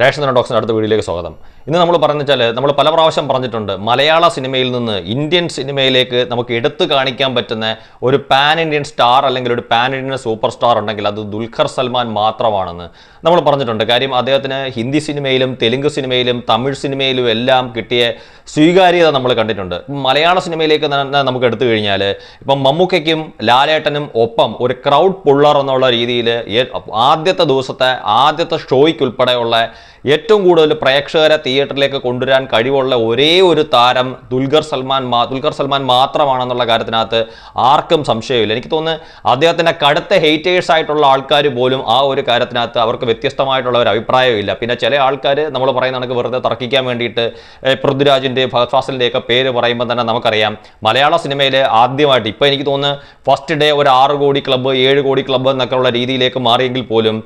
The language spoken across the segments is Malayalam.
രേഷൻ ഡോക്സിന്റെ അടുത്ത വീഡിയോയിലേക്ക് സ്വാഗതം. ഇന്ന് നമ്മൾ പറഞ്ഞാൽ നമ്മൾ പല പ്രാവശ്യം പറഞ്ഞിട്ടുണ്ട് മലയാള സിനിമയിൽ നിന്ന് ഇന്ത്യൻ സിനിമയിലേക്ക് നമുക്ക് എടുത്തു കാണിക്കാൻ പറ്റുന്ന ഒരു പാൻ ഇന്ത്യൻ സ്റ്റാർ അല്ലെങ്കിൽ ഒരു പാൻ ഇന്ത്യൻ സൂപ്പർ സ്റ്റാർ ഉണ്ടെങ്കിൽ അത് ദുൽഖർ സൽമാൻ മാത്രമാണെന്ന് നമ്മൾ പറഞ്ഞിട്ടുണ്ട്. കാര്യം അദ്ദേഹത്തിന് ഹിന്ദി സിനിമയിലും തെലുങ്ക് സിനിമയിലും തമിഴ് സിനിമയിലും എല്ലാം കിട്ടിയ സ്വീകാര്യത നമ്മൾ കണ്ടിട്ടുണ്ട്. മലയാള സിനിമയിലേക്ക് തന്നെ നമുക്ക് എടുത്തു കഴിഞ്ഞാൽ ഇപ്പം മമ്മൂക്കയ്ക്കും ലാലേട്ടനും ഒപ്പം ഒരു ക്രൗഡ് പുള്ളർ എന്നുള്ള രീതിയിൽ ആദ്യത്തെ ദിവസത്തെ ആദ്യത്തെ ഷോയ്ക്ക് ഉൾപ്പെടെയുള്ള ഏറ്റവും കൂടുതൽ പ്രേക്ഷകരെ തിയേറ്ററിലേക്ക് കൊണ്ടുവരാൻ കഴിവുള്ള ഒരേ ഒരു താരം ദുൽഖർ സൽമാൻ മാ ദുൽഖർ സൽമാൻ മാത്രമാണെന്നുള്ള കാര്യത്തിനകത്ത് ആർക്കും സംശയമില്ല. എനിക്ക് തോന്നുന്നു അദ്ദേഹത്തിന്റെ കടുത്ത ഹെയ്റ്റേഴ്സ് ആയിട്ടുള്ള ആൾക്കാർ പോലും ആ ഒരു കാര്യത്തിനകത്ത് അവർക്ക് വ്യത്യസ്തമായിട്ടുള്ള ഒരു അഭിപ്രായമില്ല. പിന്നെ ചില ആൾക്കാർ നമ്മൾ പറയുന്ന കണക്ക് വെറുതെ തർക്കിക്കാൻ വേണ്ടിയിട്ട് പൃഥ്വിരാജിന്റെ ഫാസിലിന്റെ ഒക്കെ പേര് പറയുമ്പോൾ തന്നെ നമുക്കറിയാം മലയാള സിനിമയിൽ ആദ്യമായിട്ട് ഇപ്പോൾ എനിക്ക് തോന്നുന്നു ഫസ്റ്റ് ഡേ ഒരു ആറ് കോടി ക്ലബ്ബ് ഏഴ് കോടി ക്ലബ്ബ് എന്നൊക്കെ ഉള്ള രീതിയിലേക്ക് മാറിയെങ്കിൽ പോലും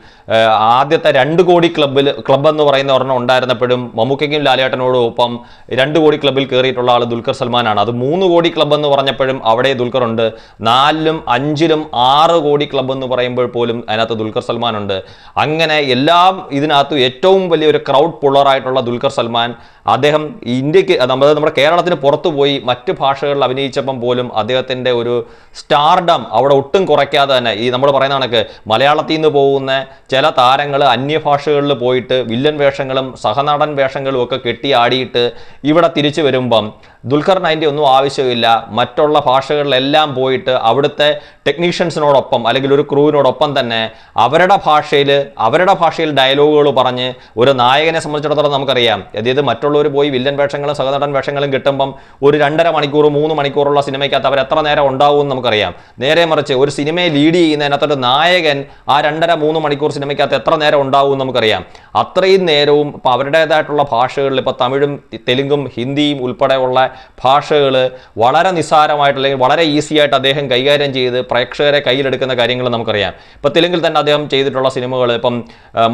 ആദ്യത്തെ രണ്ട് കോടി ക്ലബ്ബിൽ ക്ലബ്ബ് എന്ന് പറയുന്ന ഒരെണ്ണം ഉണ്ടായിരുന്നപ്പോഴും മമ്മൂക്കയ്ക്കും ലാലേട്ടനോടും ഒപ്പം രണ്ട് കോടി ക്ലബിൽ കയറിയിട്ടുള്ള ആൾ ദുൽഖർ സൽമാനാണ്. അത് മൂന്ന് കോടി ക്ലബ് എന്ന് പറഞ്ഞപ്പോഴും അവിടെ ദുൽഖർ ഉണ്ട്. നാലിലും അഞ്ചിലും ആറ് കോടി ക്ലബ് എന്ന് പറയുമ്പോൾ പോലും അതിനകത്ത് ദുൽഖർ സൽമാൻ ഉണ്ട്. അങ്ങനെ എല്ലാം ഇതിനകത്ത് ഏറ്റവും വലിയൊരു ക്രൗഡ് പുള്ളറായിട്ടുള്ള ദുൽഖർ സൽമാൻ അദ്ദേഹം ഇന്ത്യയ്ക്ക് നമ്മുടെ നമ്മുടെ കേരളത്തിന് പുറത്തു പോയി മറ്റ് ഭാഷകളിൽ അഭിനയിച്ചപ്പം പോലും അദ്ദേഹത്തിന്റെ ഒരു സ്റ്റാർഡം അവിടെ ഒട്ടും കുറയ്ക്കാതെ തന്നെ ഈ നമ്മൾ പറയുന്ന കണക്ക് മലയാളത്തിൽ നിന്ന് പോകുന്ന ചില താരങ്ങൾ അന്യഭാഷകളിൽ പോയിട്ട് വില്ലൻ വേഷങ്ങളും സഹനടൻ വേഷങ്ങളും ഒക്കെ കെട്ടി ആടിയിട്ട് ഇവിടെ തിരിച്ചു വരുമ്പം ദുൽഖറിന് അതിന്റെ ഒന്നും ആവശ്യമില്ല. മറ്റുള്ള ഭാഷകളിലെല്ലാം പോയിട്ട് അവിടുത്തെ ടെക്നീഷ്യൻസിനോടൊപ്പം അല്ലെങ്കിൽ ഒരു ക്രൂവിനോടൊപ്പം തന്നെ അവരുടെ ഭാഷയിൽ അവരുടെ ഭാഷയിൽ ഡയലോഗുകൾ പറഞ്ഞ് ഒരു നായകനെ സംബന്ധിച്ചിടത്തോളം നമുക്കറിയാം. അതായത് മറ്റുള്ളവർ പോയി വില്ലൻ വേഷങ്ങളും സഹനടൻ വേഷങ്ങളും കിട്ടുമ്പം ഒരു രണ്ടര മണിക്കൂർ മൂന്ന് മണിക്കൂറുള്ള സിനിമയ്ക്കകത്ത് അവർ എത്ര നേരം ഉണ്ടാവും എന്ന് നമുക്കറിയാം. നേരെ മറിച്ച് ഒരു സിനിമയെ ലീഡ് ചെയ്യുന്നതിനകത്തൊരു നായകൻ ആ രണ്ടര മൂന്ന് മണിക്കൂർ സിനിമയ്ക്കകത്ത് എത്ര നേരം ഉണ്ടാവും എന്ന് നമുക്കറിയാം. അത്രയും നേരവും ഇപ്പോൾ അവരുടേതായിട്ടുള്ള ഭാഷകളിൽ ഇപ്പോൾ തമിഴും തെലുങ്കും ഹിന്ദിയും ഉൾപ്പെടെയുള്ള ഭാഷകൾ വളരെ നിസ്സാരമായിട്ട് അല്ലെങ്കിൽ വളരെ ഈസി ആയിട്ട് അദ്ദേഹം കൈകാര്യം ചെയ്ത് പ്രേക്ഷകരെ കയ്യിലെടുക്കുന്ന കാര്യങ്ങൾ നമുക്കറിയാം. ഇപ്പോൾ തെലുങ്കിൽ തന്നെ അദ്ദേഹം ചെയ്തിട്ടുള്ള സിനിമകൾ ഇപ്പം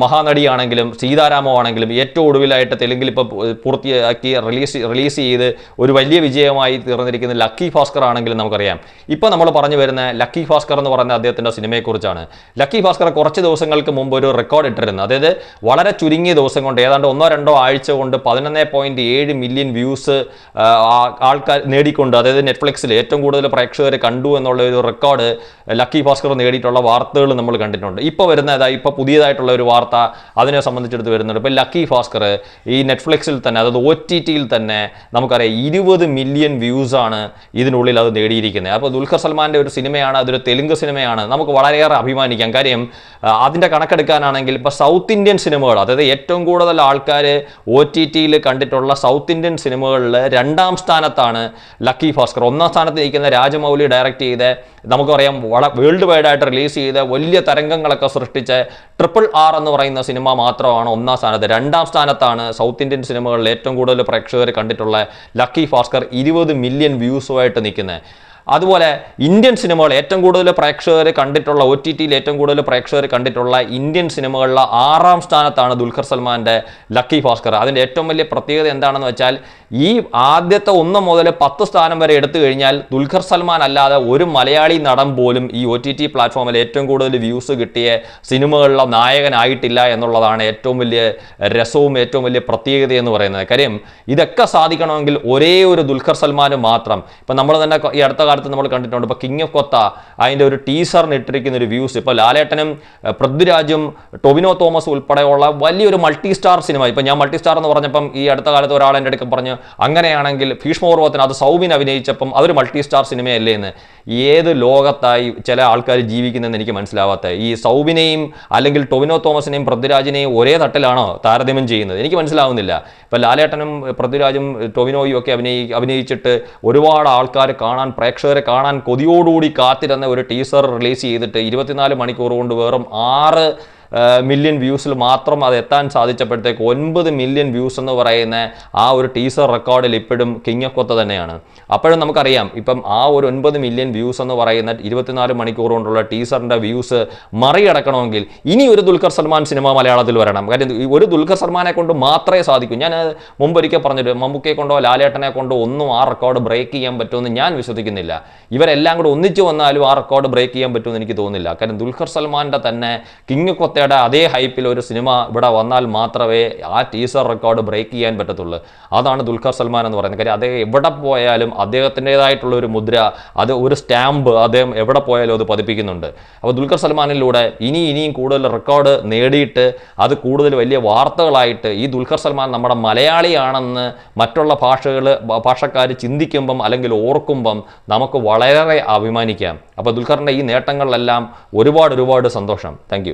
മഹാനടിയാണെങ്കിലും സീതാരാമോ ആണെങ്കിലും ഏറ്റവും ഒടുവിലായിട്ട് തെലുങ്കിൽ ഇപ്പോൾ പൂർത്തിയാക്കി റിലീസ് റിലീസ് ചെയ്ത് ഒരു വലിയ വിജയമായി തീർന്നിരിക്കുന്ന ലക്കി ഭാസ്കർ ആണെങ്കിലും നമുക്കറിയാം. ഇപ്പോൾ നമ്മൾ പറഞ്ഞു വരുന്ന ലക്കി ഭാസ്കർ എന്ന് പറയുന്ന അദ്ദേഹത്തിന്റെ സിനിമയെക്കുറിച്ചാണ്. ലക്കി ഭാസ്കർ കുറച്ച് ദിവസങ്ങൾക്ക് മുമ്പ് ഒരു റെക്കോർഡ് ഇട്ടിരുന്നു. അതായത് വളരെ ചുരുങ്ങിയ ദിവസം കൊണ്ട് ഏതാണ്ട് ഒന്നോ രണ്ടോ ആഴ്ച കൊണ്ട് പതിനൊന്ന് പോയിന്റ് ഏഴ് മില്യൺ വ്യൂസ് ആൾക്കാർ നേടിക്കൊണ്ട് അതായത് നെറ്റ്ഫ്ലിക്സിൽ ഏറ്റവും കൂടുതൽ പ്രേക്ഷകരെ കണ്ടു എന്നുള്ള ഒരു റെക്കോർഡ് ലക്കി ഭാസ്കർ നേടിയിട്ടുള്ള വാർത്തകൾ നമ്മൾ കണ്ടിട്ടുണ്ട്. ഇപ്പോൾ വരുന്ന അതായത് ഇപ്പോൾ പുതിയതായിട്ടുള്ള ഒരു വാർത്ത അതിനെ സംബന്ധിച്ചെടുത്ത് വരുന്നുണ്ട്. ഇപ്പോൾ ലക്കി ഭാസ്കർ ഈ നെറ്റ്ഫ്ലിക്സിൽ തന്നെ അതായത് ഒ ടി ടിയിൽ തന്നെ നമുക്കറിയാം ഇരുപത് മില്യൺ വ്യൂസാണ് ഇതിനുള്ളിൽ അത് നേടിയിരിക്കുന്നത്. അപ്പോൾ ദുൽഖർ സൽമാന്റെ ഒരു സിനിമയാണ് അതൊരു തെലുങ്ക് സിനിമയാണ്. നമുക്ക് വളരെയേറെ അഭിമാനിക്കാം. കാര്യം അതിന്റെ കണക്കെടുക്കാനാണെങ്കിൽ ഇപ്പോൾ സൗത്ത് ഇന്ത്യൻ സിനിമകൾ അതായത് ഏറ്റവും കൂടുതൽ ആൾക്കാർ ഒ ടി ടിയിൽ കണ്ടിട്ടുള്ള സൗത്ത് ഇന്ത്യൻ സിനിമകളിൽ രണ്ടാം സ്ഥാനത്താണ് ലക്കി ഭാസ്കർ. ഒന്നാം സ്ഥാനത്ത് നിൽക്കുന്ന രാജമൗലി ഡയറക്റ്റ് ചെയ്ത് നമുക്കറിയാം വള വേൾഡ് വൈഡ് ആയിട്ട് റിലീസ് ചെയ്ത് വലിയ തരംഗങ്ങളൊക്കെ സൃഷ്ടിച്ച് ട്രിപ്പിൾ ആർ എന്ന് പറയുന്ന സിനിമ മാത്രമാണ് ഒന്നാം സ്ഥാനത്ത്. രണ്ടാം സ്ഥാനത്താണ് സൗത്ത് ഇന്ത്യൻ സിനിമകളിൽ ഏറ്റവും കൂടുതൽ പ്രേക്ഷകർ കണ്ടിട്ടുള്ള ലക്കി ഭാസ്കർ ഇരുപത് മില്യൺ വ്യൂസുമായിട്ട് നിൽക്കുന്നത്. അതുപോലെ ഇന്ത്യൻ സിനിമകൾ ഏറ്റവും കൂടുതൽ പ്രേക്ഷകർ കണ്ടിട്ടുള്ള ഒ ടി ടിയിൽ ഏറ്റവും കൂടുതൽ പ്രേക്ഷകർ കണ്ടിട്ടുള്ള ഇന്ത്യൻ സിനിമകളിലെ ആറാം സ്ഥാനത്താണ് ദുൽഖർ സൽമാന്റെ ലക്കി ഭാസ്കർ. അതിന്റെ ഏറ്റവും വലിയ പ്രത്യേകത എന്താണെന്ന് വെച്ചാൽ ഈ ആദ്യത്തെ ഒന്ന് മുതൽ പത്ത് സ്ഥാനം വരെ എടുത്തു കഴിഞ്ഞാൽ ദുൽഖർ സൽമാൻ അല്ലാതെ ഒരു മലയാളി നടൻ പോലും ഈ ഒ ടി ടി പ്ലാറ്റ്ഫോമിൽ ഏറ്റവും കൂടുതൽ വ്യൂസ് കിട്ടിയ സിനിമകളിലെ നായകനായിട്ടില്ല എന്നുള്ളതാണ് ഏറ്റവും വലിയ രസവും ഏറ്റവും വലിയ പ്രത്യേകത എന്ന് പറയുന്നത്. കാര്യം ഇതൊക്കെ സാധിക്കണമെങ്കിൽ ഒരേ ഒരു ദുൽഖർ സൽമാന് മാത്രം. ഇപ്പം നമ്മൾ തന്നെ ഈ അടുത്ത കാലത്ത് നമ്മൾ കണ്ടിട്ടുണ്ട്. ഇപ്പോൾ കിങ് ഓഫ് കൊത്ത അതിന്റെ ഒരു ടീസറിന് ഇട്ടിരിക്കുന്ന ഒരു വ്യൂസ് ഇപ്പോൾ ലാലേട്ടനും പൃഥ്വിരാജും ടൊവിനോ തോമസ് ഉൾപ്പെടെയുള്ള വലിയൊരു മൾട്ടി സ്റ്റാർ സിനിമ ഇപ്പോൾ ഞാൻ മൾട്ടി സ്റ്റാർ എന്ന് പറഞ്ഞപ്പം ഈ അടുത്ത കാലത്ത് ഒരാൾ എന്റെ അടുക്കം പറഞ്ഞു അങ്ങനെയാണെങ്കിൽ ഭീഷ്മപൂർവത്തിന് അത് സൗബിൻ അഭിനയിച്ചപ്പം അതൊരു മൾട്ടി സ്റ്റാർ സിനിമയല്ലേ എന്ന് ഏത് ലോകത്തായി ചില ആൾക്കാർ ജീവിക്കുന്നതെന്ന് എനിക്ക് മനസ്സിലാവാത്ത ഈ സൗബിനെയും അല്ലെങ്കിൽ ടൊവിനോ തോമസിനെയും പൃഥ്വിരാജിനെയും ഒരേ തട്ടിലാണോ താരതമ്യം ചെയ്യുന്നത്? എനിക്ക് മനസ്സിലാവുന്നില്ല. ഇപ്പം ലാലേട്ടനും പൃഥ്വിരാജും ടൊവിനോയും ഒക്കെ അഭിനയി അഭിനയിച്ചിട്ട് ഒരുപാട് ആൾക്കാർ കാണാൻ പ്രേക്ഷകരെ കാണാൻ കൊതിയോടുകൂടി കാത്തിരുന്ന ഒരു ടീസർ റിലീസ് ചെയ്തിട്ട് ഇരുപത്തിനാല് മണിക്കൂർ കൊണ്ട് വെറും ആറ് മില്യൺ വ്യൂസിൽ മാത്രം അത് എത്താൻ സാധിച്ചപ്പോഴത്തേക്ക് ഒൻപത് മില്യൺ വ്യൂസ് എന്ന് പറയുന്ന ആ ഒരു ടീസർ റെക്കോർഡിൽ ഇപ്പോഴും കിങ് കൊത്ത തന്നെയാണ്. അപ്പോഴും നമുക്കറിയാം ഇപ്പം ആ ഒരു ഒൻപത് മില്യൺ വ്യൂസ് എന്ന് പറയുന്ന ഇരുപത്തിനാല് മണിക്കൂർ കൊണ്ടുള്ള ടീസറിന്റെ വ്യൂസ് മറികടക്കണമെങ്കിൽ ഇനി ഒരു ദുൽഖർ സൽമാൻ സിനിമ മലയാളത്തിൽ വരണം. കാര്യം ഒരു ദുൽഖർ സൽമാനെ കൊണ്ട് മാത്രമേ സാധിക്കൂ. ഞാൻ മുമ്പൊരിക്കൽ പറഞ്ഞിട്ട് മമ്മൂക്കയെ കൊണ്ടോ ലാലേട്ടനെ കൊണ്ടോ ഒന്നും ആ റെക്കോർഡ് ബ്രേക്ക് ചെയ്യാൻ പറ്റുമെന്ന് ഞാൻ വിശ്വസിക്കുന്നില്ല. ഇവരെല്ലാം കൂടെ ഒന്നിച്ചു വന്നാലും ആ റെക്കോർഡ് ബ്രേക്ക് ചെയ്യാൻ പറ്റുമെന്ന് എനിക്ക് തോന്നുന്നില്ല. കാര്യം ദുൽഖർ സൽമാന്റെ തന്നെ കിങ് കൊത്ത നേരത്തെയുടെ അതേ ഹൈപ്പിൽ ഒരു സിനിമ ഇവിടെ വന്നാൽ മാത്രമേ ആ ടീസർ റെക്കോർഡ് ബ്രേക്ക് ചെയ്യാൻ പറ്റത്തുള്ളൂ. അതാണ് ദുൽഖർ സൽമാൻ എന്ന് പറയുന്നത്. കാര്യം അദ്ദേഹം എവിടെ പോയാലും അദ്ദേഹത്തിന്റെതായിട്ടുള്ള ഒരു മുദ്ര അത് ഒരു സ്റ്റാമ്പ് അദ്ദേഹം എവിടെ പോയാലും അത് പതിപ്പിക്കുന്നുണ്ട്. അപ്പോൾ ദുൽഖർ സൽമാനിലൂടെ ഇനി ഇനിയും കൂടുതൽ റെക്കോർഡ് നേടിയിട്ട് അത് കൂടുതൽ വലിയ വാർത്തകളായിട്ട് ഈ ദുൽഖർ സൽമാൻ നമ്മുടെ മലയാളിയാണെന്ന് മറ്റുള്ള ഭാഷകൾ ഭാഷക്കാർ ചിന്തിക്കുമ്പം അല്ലെങ്കിൽ ഓർക്കുമ്പം നമുക്ക് വളരെ അഭിമാനിക്കാം. അപ്പോൾ ദുൽഖറിന്റെ ഈ നേട്ടങ്ങളിലെല്ലാം ഒരുപാട് ഒരുപാട് സന്തോഷം. താങ്ക്